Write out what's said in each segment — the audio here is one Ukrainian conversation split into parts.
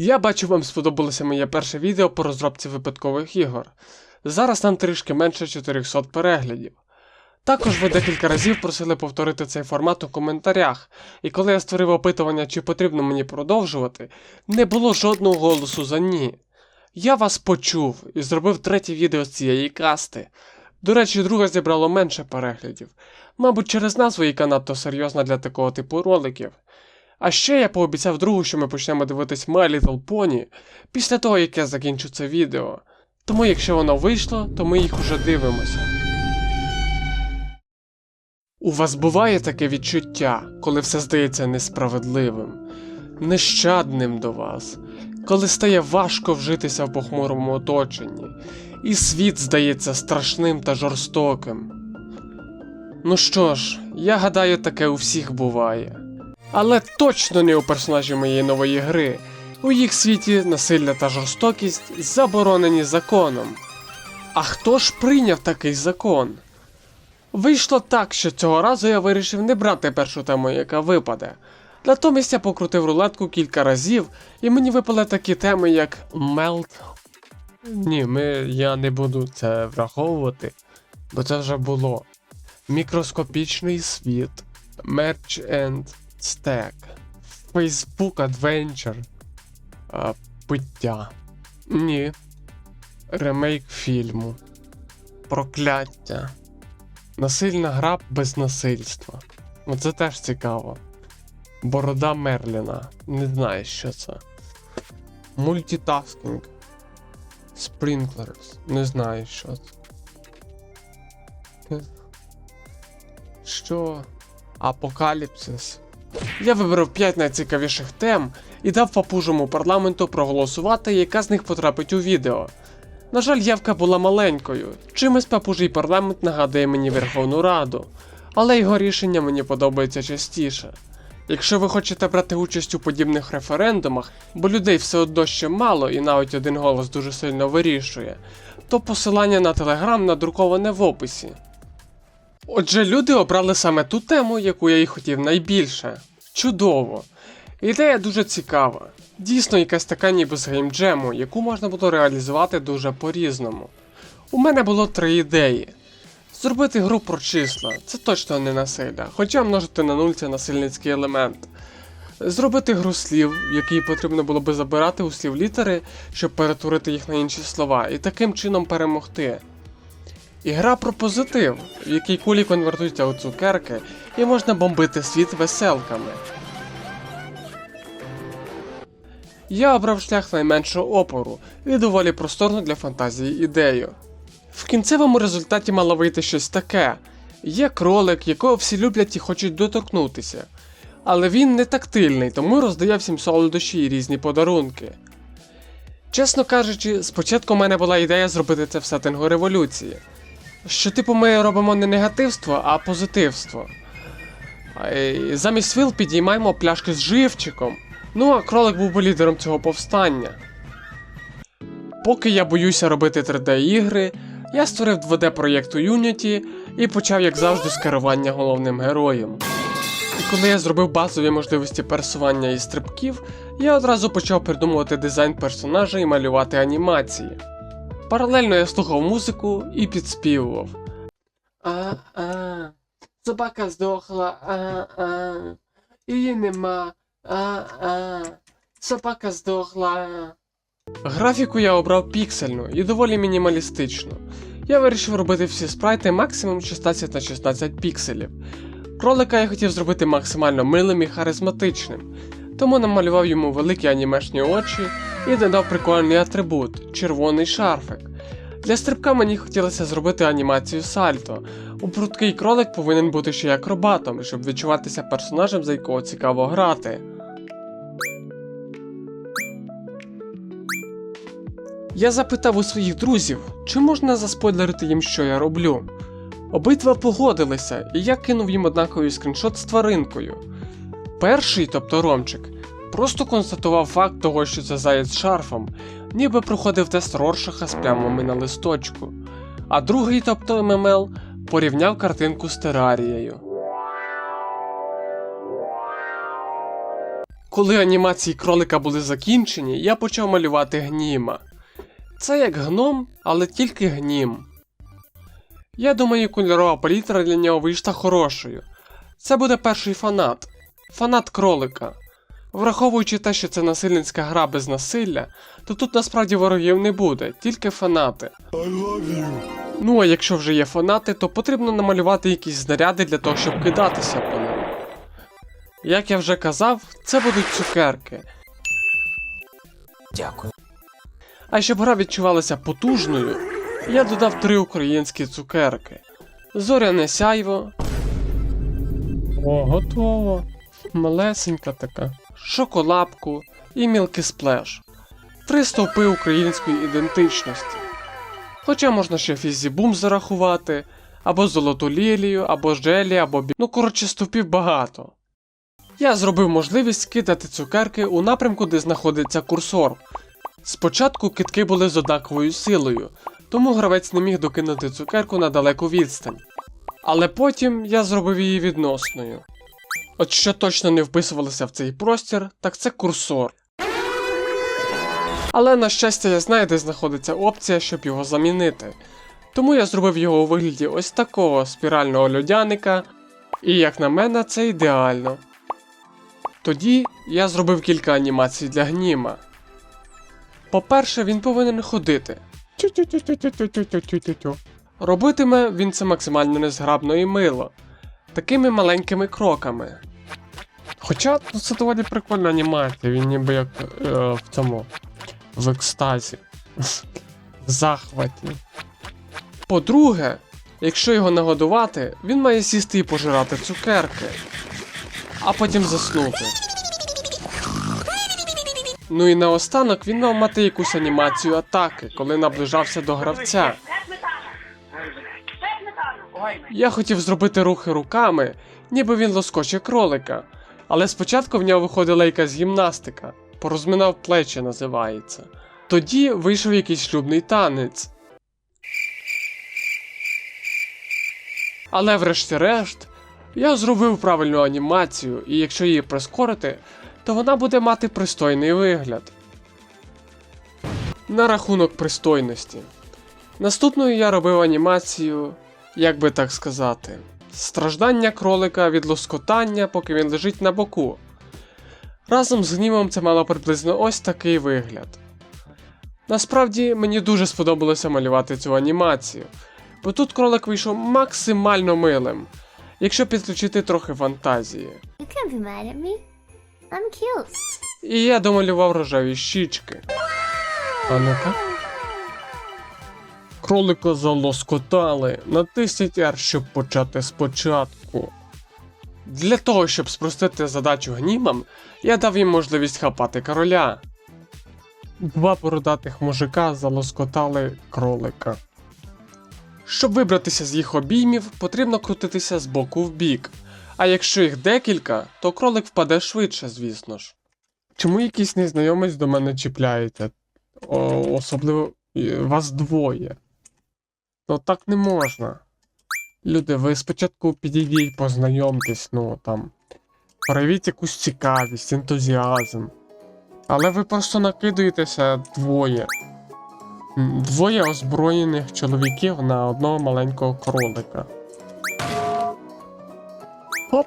Я бачу, вам сподобалося моє перше відео по розробці випадкових ігор. Зараз нам трішки менше 400 переглядів. Також ви декілька разів просили повторити цей формат у коментарях, і коли я створив опитування, чи потрібно мені продовжувати, не було жодного голосу за ні. Я вас почув і зробив третє відео з цієї касти. До речі, друге зібрало менше переглядів. Мабуть, через назву яка надто серйозна для такого типу роликів. А ще я пообіцяв другу, що ми почнемо дивитись My Little Pony після того, як я закінчу це відео. Тому якщо воно вийшло, то ми їх уже дивимося. У вас буває таке відчуття, коли все здається несправедливим, нещадним до вас, коли стає важко вжитися в похмурому оточенні, і світ здається страшним та жорстоким. Ну що ж, я гадаю, таке у всіх буває. Але точно не у персонажів моєї нової гри. У їх світі насилля та жорстокість заборонені законом. А хто ж прийняв такий закон? Вийшло так, що цього разу я вирішив не брати першу тему, яка випаде. Натомість я покрутив рулетку кілька разів, і мені випали такі теми, як Melt. Ні, ми, я не буду це враховувати, бо це вже було. Мікроскопічний світ, Merge and Stack, Facebook Adventure, а, Пиття. Ні. Ремейк фільму. Прокляття. Насильна гра без насильства. Оце теж цікаво. Борода Мерліна. Не знаю, що це. Мультитаскінг. Спрінклерс. Не знаю, що це. Що? Апокаліпсис. Я вибрав 5 найцікавіших тем і дав папужому парламенту проголосувати, яка з них потрапить у відео. На жаль, явка була маленькою, чимось папужий парламент нагадує мені Верховну Раду, але його рішення мені подобається частіше. Якщо ви хочете брати участь у подібних референдумах, бо людей все одно ще мало і навіть один голос дуже сильно вирішує, то посилання на телеграм надруковане в описі. Отже, люди обрали саме ту тему, яку я і хотів найбільше. Чудово! Ідея дуже цікава. Дійсно, якась така ніби з геймджему, яку можна було реалізувати дуже по-різному. У мене було три ідеї. Зробити гру про числа, це точно не насилля, хоча множити на нуль це насильницький елемент. Зробити гру слів, в якій потрібно було би забирати у слів літери, щоб перетворити їх на інші слова, і таким чином перемогти. І гра про позитив, в якій кулі конвертуються у цукерки, і можна бомбити світ веселками. Я обрав шлях найменшого опору і доволі просторну для фантазії ідею. В кінцевому результаті мало вийти щось таке: є кролик, якого всі люблять і хочуть доторкнутися. Але він не тактильний, тому роздає всім солодощі і різні подарунки. Чесно кажучи, спочатку у мене була ідея зробити це в сеттингу революції. Що типу ми робимо не негативство, а позитивство. Замість вил підіймаємо пляшки з живчиком. Ну а кролик був би лідером цього повстання. Поки я боюся робити 3D-ігри, я створив 2D-проєкт у Unity і почав, як завжди, з керування головним героєм. І коли я зробив базові можливості пересування і стрибків, я одразу почав придумувати дизайн персонажа і малювати анімації. Паралельно я слухав музику і підспівував. А-а, собака здохла, а-а, її нема, а-а, собака здохла. Графіку я обрав піксельну і доволі мінімалістичну. Я вирішив робити всі спрайти максимум 16 на 16 пікселів. Кролика я хотів зробити максимально милим і харизматичним, тому намалював йому великі анімешні очі і додав прикольний атрибут червоний шарфик. Для стрибка мені хотілося зробити анімацію сальто. У прудкий кролик повинен бути ще акробатом, щоб відчуватися персонажем, за якого цікаво грати. Я запитав у своїх друзів, чи можна заспойлерити їм, що я роблю. Обидва погодилися, і я кинув їм однаковий скріншот з тваринкою. Перший, тобто Ромчик, просто констатував факт того, що це заєць з шарфом, ніби проходив тест Роршаха з плямами на листочку. А другий, тобто ММЛ, порівняв картинку з терарією. Коли анімації кролика були закінчені, я почав малювати гніма. Це як гном, але тільки гнім. Я думаю, кольорова палітра для нього вийшла хорошою. Це буде перший фанат. Фанат кролика. Враховуючи те, що це насильницька гра без насилля, то тут насправді ворогів не буде, тільки фанати. Ну а якщо вже є фанати, то потрібно намалювати якісь знаряди для того, щоб кидатися по ним. Як я вже казав, це будуть цукерки. Дякую. А щоб гра відчувалася потужною, я додав три українські цукерки: Зоряне сяйво. О, готово. Малесенька така. Шоколапку і мілки сплеш. Три стовпи української ідентичності. Хоча можна ще фізібум зарахувати, або золоту лілію, або желі, або бі... Ну, коротше, стовпів багато. Я зробив можливість кидати цукерки у напрямку, де знаходиться курсор. Спочатку китки були з однаковою силою, тому гравець не міг докинути цукерку на далеку відстань. Але потім я зробив її відносною. От що точно не вписувалося в цей простір, так це курсор. Але на щастя, я знаю, де знаходиться опція, щоб його замінити. Тому я зробив його у вигляді ось такого спірального льодяника, і як на мене, це ідеально. Тоді я зробив кілька анімацій для гніма. По-перше, він повинен ходити. Робитиме він це максимально незграбно і мило такими маленькими кроками. Хоча це доволі прикольна анімація, він ніби як е, в цьому в екстазі. В захваті. По-друге, якщо його нагодувати, він має сісти і пожирати цукерки, а потім заснути. Ну і наостанок він мав мати якусь анімацію атаки, коли наближався до гравця. Я хотів зробити рухи руками, ніби він лоскоче кролика. Але спочатку в нього виходила якась гімнастика, порозминав плечі називається. Тоді вийшов якийсь шлюбний танець. Але врешті-решт, я зробив правильну анімацію, і якщо її прискорити, то вона буде мати пристойний вигляд. На рахунок пристойності. Наступною я робив анімацію, як би так сказати, страждання кролика від лоскотання, поки він лежить на боку. Разом з гнівом це мало приблизно ось такий вигляд. Насправді мені дуже сподобалося малювати цю анімацію, бо тут кролик вийшов максимально милим, якщо підключити трохи фантазії. You can't be mad at me. I'm cute. І я домалював рожеві щічки. А ну-ка. Кролика залоскотали. Натисніть R, щоб почати спочатку. Для того, щоб спростити задачу гнімам, я дав їм можливість хапати короля. Два бородатих мужика залоскотали кролика. Щоб вибратися з їх обіймів, потрібно крутитися з боку в бік. А якщо їх декілька, то кролик впаде швидше, звісно ж. Чому якийсь незнайомець до мене чіпляється? О, особливо вас двоє. Ну так не можна. Люди, ви спочатку підійдіть, познайомтесь, ну там. Проявіть якусь цікавість, ентузіазм. Але ви просто накидуєтеся двоє. Двоє озброєних чоловіків на одного маленького кролика. Хоп.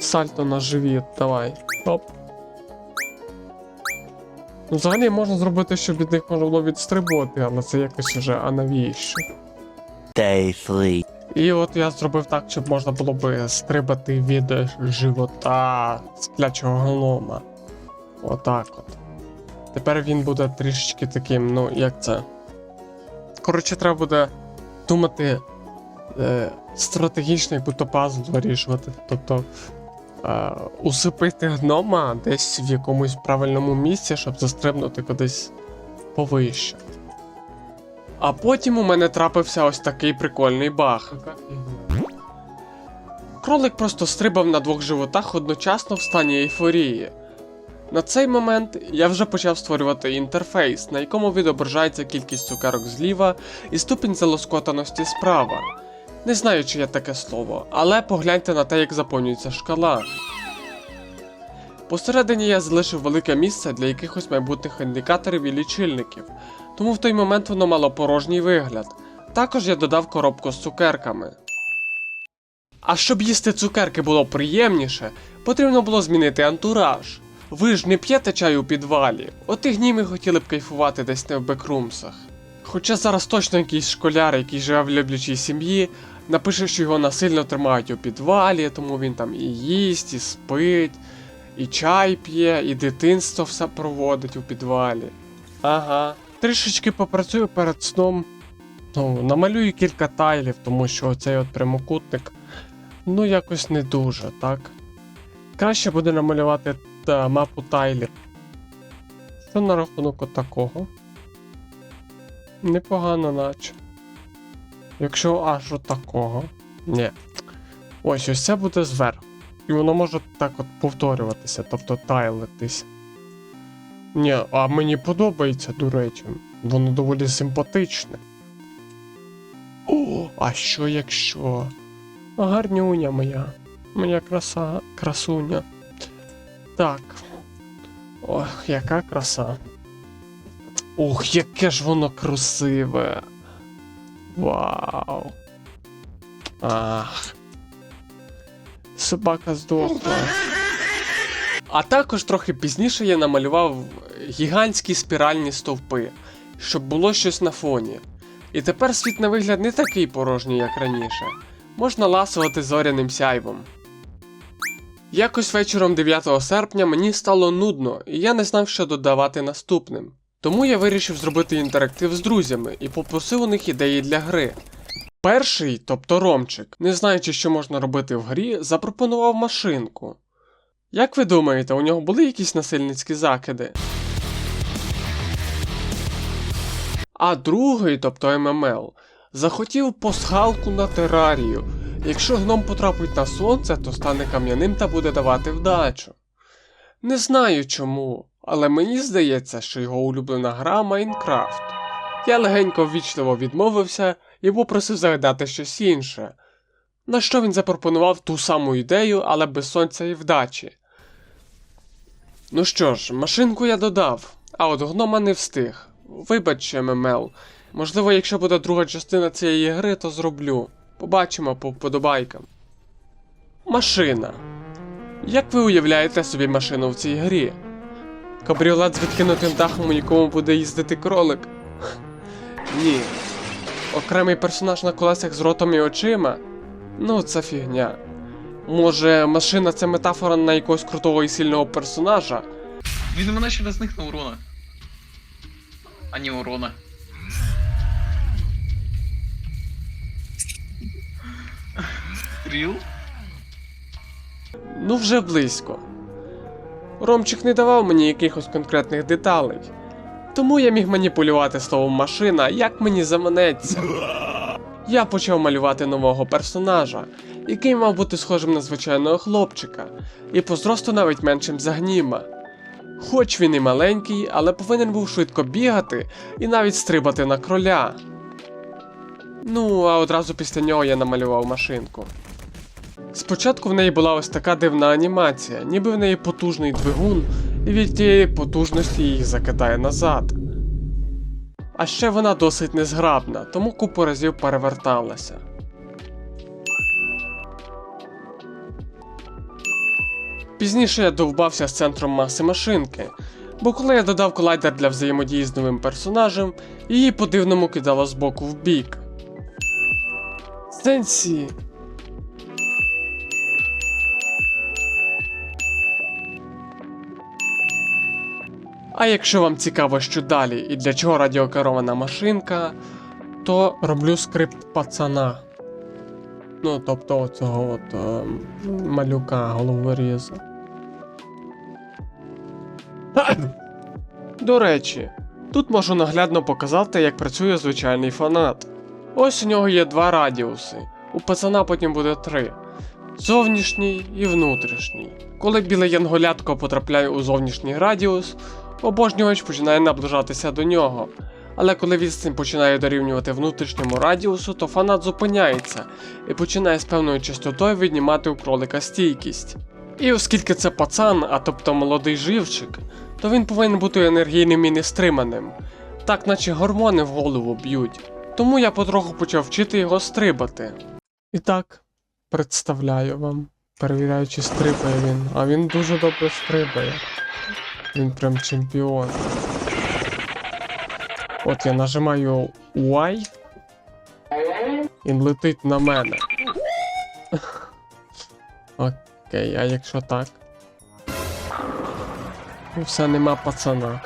Сальто на живіт, давай. Хоп. Ну, Взагалі можна зробити, щоб від них можна було відстрибувати, але це якось уже а навіщо. Day 3. І от я зробив так, щоб можна було би стрибати від живота сплячого гнома. Отак от. Тепер він буде трішечки таким, ну, як це. Коротше, треба буде думати е, стратегічно, як будто пазл вирішувати. Тобто е, усипити гнома десь в якомусь правильному місці, щоб застрибнути кудись повище. А потім у мене трапився ось такий прикольний баг. Кролик просто стрибав на двох животах одночасно в стані ейфорії. На цей момент я вже почав створювати інтерфейс, на якому відображається кількість цукерок зліва і ступінь залоскотаності справа. Не знаю, чи є таке слово, але погляньте на те, як заповнюється шкала. Посередині я залишив велике місце для якихось майбутніх індикаторів і лічильників, тому в той момент воно мало порожній вигляд. Також я додав коробку з цукерками. А щоб їсти цукерки було приємніше, потрібно було змінити антураж. Ви ж не п'єте чай у підвалі, от і гніми хотіли б кайфувати десь не в бекрумсах. Хоча зараз точно якийсь школяр, який живе в люблячій сім'ї, напише, що його насильно тримають у підвалі, тому він там і їсть, і спить, і чай п'є, і дитинство все проводить у підвалі. Ага. Трішечки попрацюю перед сном. Ну, намалюю кілька тайлів, тому що оцей от прямокутник, ну якось не дуже, так? Краще буде намалювати та, мапу тайлів. Що на рахунок от такого? Непогано, наче. Якщо аж от такого. Ні. Ось ось це буде зверху. І воно може так от повторюватися, тобто тайлитись. Ні, а мені подобається, до речі. Воно доволі симпатичне. О, а що якщо? Гарнюня моя. Моя краса, красуня. Так. Ох, яка краса. Ох, яке ж воно красиве. Вау. Ах. Собака здохла. А також трохи пізніше я намалював гігантські спіральні стовпи, щоб було щось на фоні. І тепер світ на вигляд не такий порожній, як раніше. Можна ласувати зоряним сяйвом. Якось вечором 9 серпня мені стало нудно, і я не знав, що додавати наступним. Тому я вирішив зробити інтерактив з друзями і попросив у них ідеї для гри. Перший, тобто Ромчик, не знаючи, що можна робити в грі, запропонував машинку. Як ви думаєте, у нього були якісь насильницькі закиди? А другий, тобто ММЛ, захотів пасхалку на терарію. Якщо гном потрапить на сонце, то стане кам'яним та буде давати вдачу. Не знаю чому, але мені здається, що його улюблена гра Майнкрафт. Я легенько ввічливо відмовився і попросив загадати щось інше. На що він запропонував ту саму ідею, але без сонця і вдачі. Ну що ж, машинку я додав, а от гнома не встиг. Вибач, ММЛ. Можливо, якщо буде друга частина цієї гри, то зроблю. Побачимо по вподобайкам. Машина. Як ви уявляєте собі машину в цій грі? Кабріолет з відкинутим дахом, у якому буде їздити кролик? Ні. Окремий персонаж на колесах з ротом і очима? Ну, це фігня. Може, машина це метафора на якогось крутого і сильного персонажа? Він мене ще не зник на урона. Ані урона. Ріл? Ну, вже близько. Ромчик не давав мені якихось конкретних деталей. Тому я міг маніпулювати словом машина, як мені заманеться. Я почав малювати нового персонажа, який мав бути схожим на звичайного хлопчика, і по зросту навіть меншим за гніма. Хоч він і маленький, але повинен був швидко бігати і навіть стрибати на кроля. Ну, а одразу після нього я намалював машинку. Спочатку в неї була ось така дивна анімація, ніби в неї потужний двигун, і від тієї потужності її закидає назад. А ще вона досить незграбна, тому купу разів переверталася. Пізніше я довбався з центром маси машинки, бо коли я додав колайдер для взаємодії з новим персонажем, її по-дивному кидало з боку в бік. Сенсі, А якщо вам цікаво, що далі і для чого радіокерована машинка, то роблю скрипт пацана. Ну, тобто оцього от е, малюка головоріза. До речі, тут можу наглядно показати, як працює звичайний фанат. Ось у нього є два радіуси, у пацана потім буде три. Зовнішній і внутрішній. Коли біле янголятко потрапляє у зовнішній радіус, обожнювач починає наближатися до нього. Але коли відстань починає дорівнювати внутрішньому радіусу, то фанат зупиняється і починає з певною частотою віднімати у кролика стійкість. І оскільки це пацан, а тобто молодий живчик, то він повинен бути енергійним і нестриманим, так наче гормони в голову б'ють. Тому я потроху почав вчити його стрибати. І так, представляю вам, перевіряю, чи стрибає він, а він дуже добре стрибає. Він прям чемпіон. От я нажимаю Y. Він летить на мене. Окей, а якщо так? Ну все, нема пацана.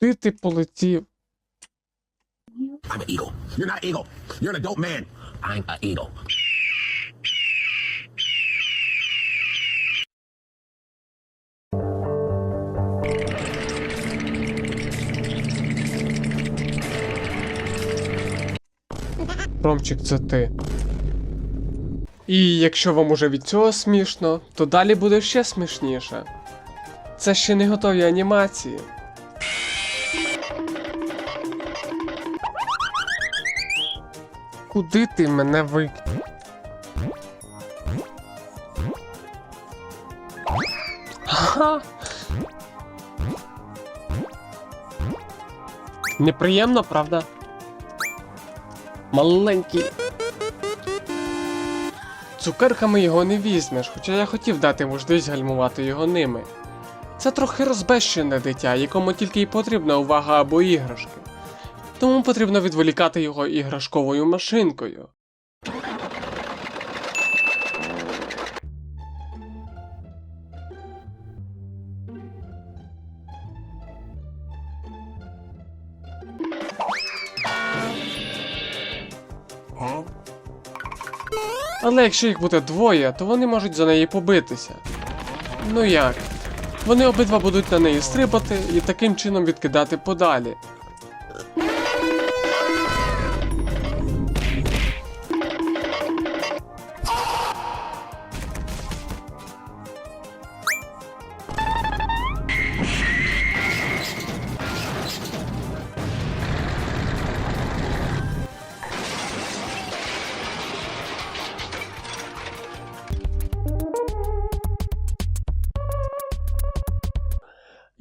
Куди ти полетів? I'm an eagle. You're not eagle. You're an adult man. I'm an eagle. Ромчик, це ти. І якщо вам уже від цього смішно, то далі буде ще смішніше. Це ще не готові анімації. Куди ти мене? Ха! Неприємно, правда? Маленький. Цукерками його не візьмеш, хоча я хотів дати можливість гальмувати його ними. Це трохи розбещене дитя, якому тільки й потрібна увага або іграшки. Тому потрібно відволікати його іграшковою машинкою. Але якщо їх буде двоє, то вони можуть за неї побитися. Ну як? Вони обидва будуть на неї стрибати і таким чином відкидати подалі.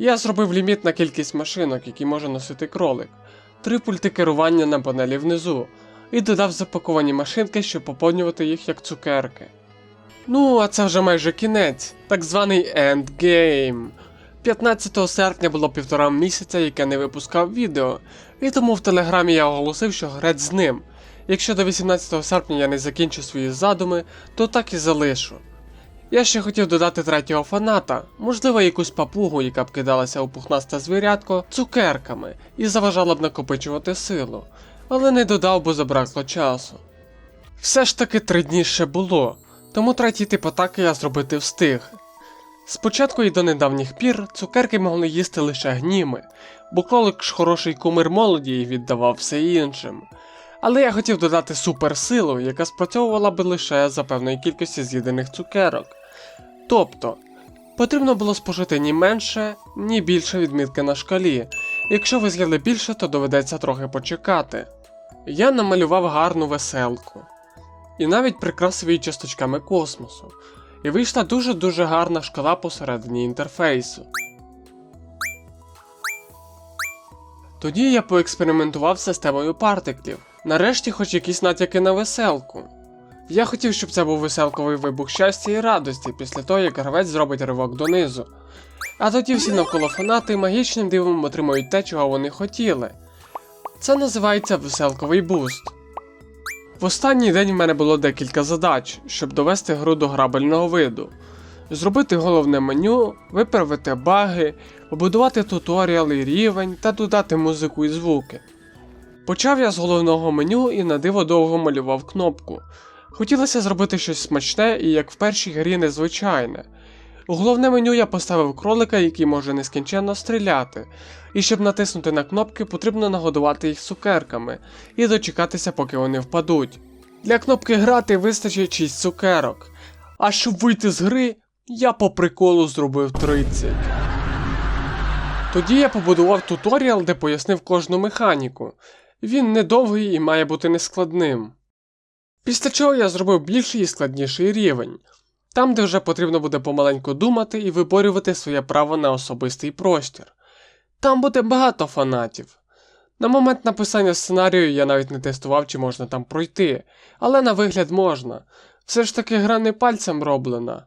Я зробив ліміт на кількість машинок, які може носити кролик, три пульти керування на панелі внизу, і додав запаковані машинки, щоб поповнювати їх як цукерки. Ну, а це вже майже кінець, так званий ендгейм. 15 серпня було півтора місяця, як я не випускав відео, і тому в телеграмі я оголосив, що грець з ним. Якщо до 18 серпня я не закінчу свої задуми, то так і залишу. Я ще хотів додати третього фаната, можливо, якусь папугу, яка б кидалася у пухнасте звірятко цукерками і заважала б накопичувати силу, але не додав, бо забракло часу. Все ж таки три дні ще було, тому третій тип атаки я зробити встиг. Спочатку і до недавніх пір цукерки могли їсти лише гніми, бо кролик ж хороший кумир молоді і віддавав все іншим. Але я хотів додати суперсилу, яка спрацьовувала би лише за певної кількості з'їдених цукерок. Тобто, потрібно було спожити ні менше, ні більше відмітки на шкалі. Якщо ви з'їли більше, то доведеться трохи почекати. Я намалював гарну веселку. І навіть прикрасив її часточками космосу. І вийшла дуже-дуже гарна шкала посередині інтерфейсу. Тоді я поекспериментував з системою партиклів. Нарешті хоч якісь натяки на веселку. Я хотів, щоб це був веселковий вибух щастя і радості після того, як гравець зробить ривок донизу. А тоді всі навколо фанати магічним дивом отримують те, чого вони хотіли. Це називається веселковий буст. В останній день в мене було декілька задач, щоб довести гру до грабельного виду. Зробити головне меню, виправити баги, побудувати туторіал і рівень та додати музику і звуки. Почав я з головного меню і на диво довго малював кнопку. Хотілося зробити щось смачне і як в першій грі незвичайне. У головне меню я поставив кролика, який може нескінченно стріляти, і щоб натиснути на кнопки, потрібно нагодувати їх цукерками і дочекатися, поки вони впадуть. Для кнопки грати вистачить 6 цукерок. А щоб вийти з гри, Я по приколу зробив 30. Тоді я побудував туторіал, де пояснив кожну механіку. Він недовгий і має бути нескладним. Після чого я зробив більший і складніший рівень, там, де вже потрібно буде помаленьку думати і виборювати своє право на особистий простір. Там буде багато фанатів. На момент написання сценарію я навіть не тестував, чи можна там пройти, але на вигляд можна. Все ж таки гра не пальцем роблена.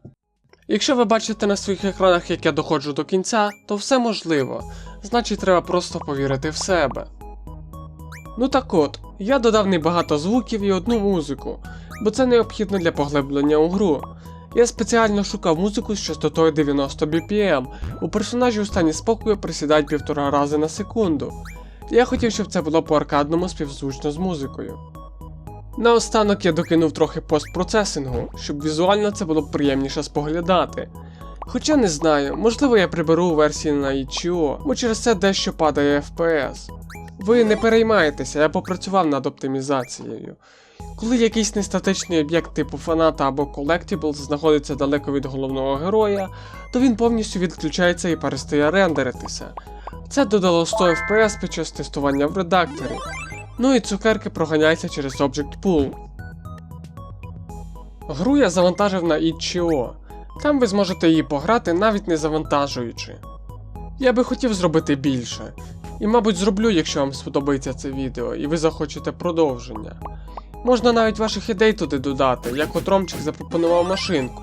Якщо ви бачите на своїх екранах, як я доходжу до кінця, то все можливо, значить треба просто повірити в себе. Ну так от, я додав небагато звуків і одну музику, бо це необхідно для поглиблення у гру. Я спеціально шукав музику з частотою 90 BPM. У персонажі у стані спокою присідають півтора рази на секунду. Я хотів, щоб це було по аркадному співзвучно з музикою. Наостанок я докинув трохи постпроцесингу, щоб візуально це було приємніше споглядати. Хоча не знаю, можливо я приберу версії на itch.io, бо через це дещо падає FPS. Ви не переймайтеся, я попрацював над оптимізацією. Коли якийсь нестатичний об'єкт типу фаната або Collectibles знаходиться далеко від головного героя, то він повністю відключається і перестає рендеритися. Це додало 100 FPS під час тестування в редакторі. Ну і цукерки проганяються через Object Pool. Гру я завантажив на itch.io. Там ви зможете її пограти навіть не завантажуючи. Я би хотів зробити більше. І, мабуть, зроблю, якщо вам сподобається це відео і ви захочете продовження. Можна навіть ваших ідей туди додати, як от Ромчик запропонував машинку.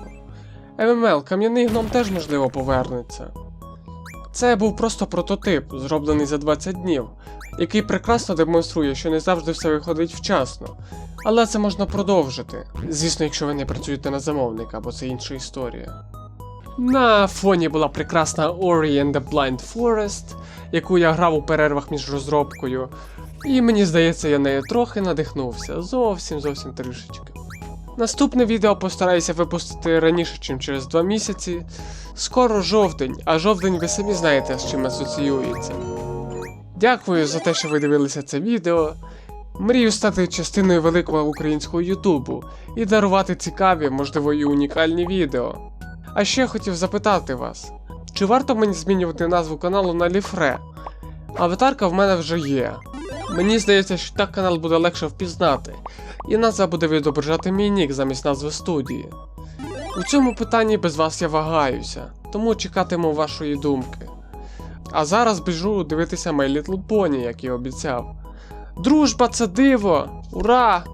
ММЛ, кам'яний гном теж можливо повернеться. Це був просто прототип, зроблений за 20 днів, який прекрасно демонструє, що не завжди все виходить вчасно. Але це можна продовжити. Звісно, якщо ви не працюєте на замовника, бо це інша історія. На фоні була прекрасна Ori and the Blind Forest, яку я грав у перервах між розробкою. І мені здається, я нею трохи надихнувся. Зовсім зовсім трішечки. Наступне відео постараюся випустити раніше, ніж через 2 місяці. Скоро жовтень, а жовтень ви самі знаєте, з чим асоціюється. Дякую за те, що ви дивилися це відео. Мрію стати частиною великого українського Ютубу і дарувати цікаві, можливо, і унікальні відео. А ще хотів запитати вас, чи варто мені змінювати назву каналу на Ліфре? Аватарка в мене вже є. Мені здається, що так канал буде легше впізнати, і назва буде відображати мій нік замість назви студії. У цьому питанні без вас я вагаюся, тому чекатиму вашої думки. А зараз біжу дивитися My Little Pony, як і обіцяв. Дружба це диво! Ура!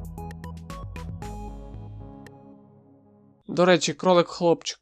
До речі, кролик хлопчик.